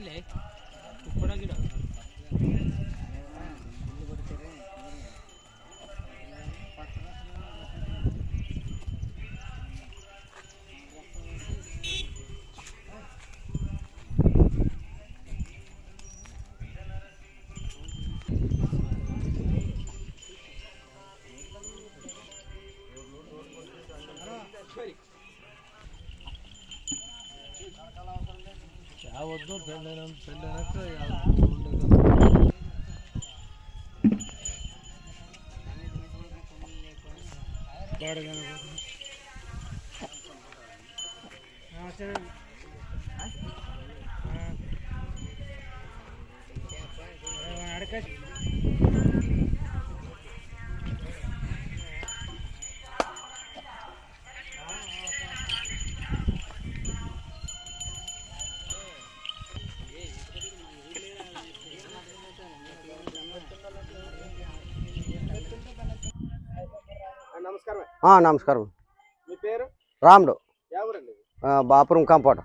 ಅಲ್ಲೇ ಕುಕ್ಕಡ ಗಿಡ Ready. ಯಾವತ್ತು ಪೆಂಡನ ಪೆಂಡನಕ್ಕ ಯಾವತ್ತು ಅಡಕ నమస్కారం. మీ పేరు? రాముడు. బాపురం కంపౌండ్.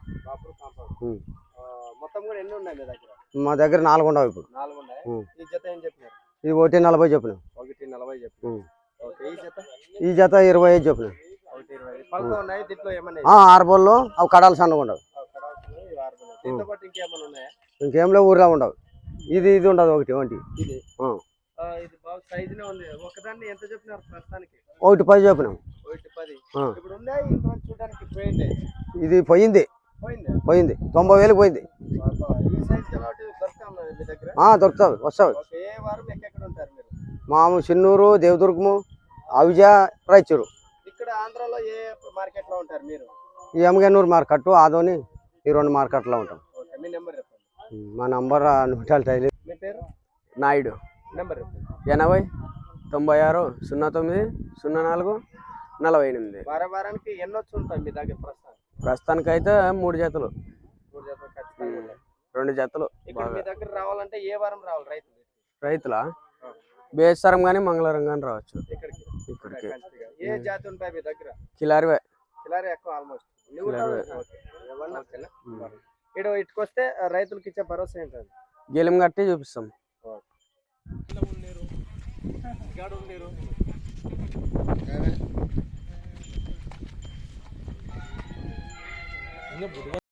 మొత్తం కూడా ఎన్ని ఉన్నాయి మీ దగ్గర? మా దగ్గర నాలుగు ఉండవు ఇప్పుడు. నాలుగు ఉన్నాయి. ఉం. ఈ జత ఏం చెప్పినారు? ఇది ఒకటి నలభై చెప్పినాం. ఒకటి నలభై ఈ జత? ఇరవై ఐదు చెప్పినాం. ఆరు బోళ్ళు అవి కడాలు సన్నగా ఉండవు. ఉన్నాయా? ఇంకేంలో ఊర్లో ఉండవు. ఇది ఇది ఉండదు ఒకటి ఒకటి ఉంది. ఒకదాన్ని ఎంత చెప్పినారు ప్రస్తుతానికి? ఒకటి పది చెప్పినాం. ఒకటి పది. ఆ. ఇప్పుడు ఉన్నాయి ఇంతమంది చూడడానికి పోయింది ఇది పోయింది. పోయింది పోయింది. తొంభై వేలు పోయింది. బాబా, ఈ సైజ్ కాబట్టి దొరుకుతా ఉన్నది మీ దగ్గర? ఆ, దొరుకుతావి వస్తావి. ఓకే ఏ వారం ఎక్కడ ఉంటారు మీరు? మాము చిన్నూరు దేవదుర్గము అవిజా రాయచూరు. ఇక్కడ ఆంధ్రాలో ఏ మార్కెట్లో ఉంటారు మీరు? ఈ ఎమగనూరు మార్కెట్ ఆదోని ఈ రెండు మార్కెట్లో ఉంటాం. ఓకే మీ నెంబర్ చెప్పండి. మా నంబర్ నూట ఐదు. మీ పేరు? నాయుడు. నెంబర్ చెప్పండి. ఎనభై తొంభై ఆరు సున్నా తొమ్మిది సున్నా నాలుగు నలభై ఎనిమిది. వారం వారానికి ఎన్ని వచ్చి మీ దగ్గర ప్రస్తుతం ప్రస్తుతానికైతే మూడు జతలు. మూడు జతలు. రెండు జతలు ఇక్కడ మీ దగ్గర రావాలంటే ఏ వారం రావాలి రైతులు? రైతుల? బేస్తారం కానీ మంగళవారం కానీ రావచ్చు. ఇక్కడికి. ఏ జాతి ఉంటాయి మీ దగ్గర? కిలారివే. కిలారి ఎక్కువ ఆల్మోస్ట్? ఇక్కడ ఇటుకొస్తే రైతులకు ఇచ్చే భరోసా ఏంటండి గెలిం కట్టి చూపిస్తాం. ¿Qué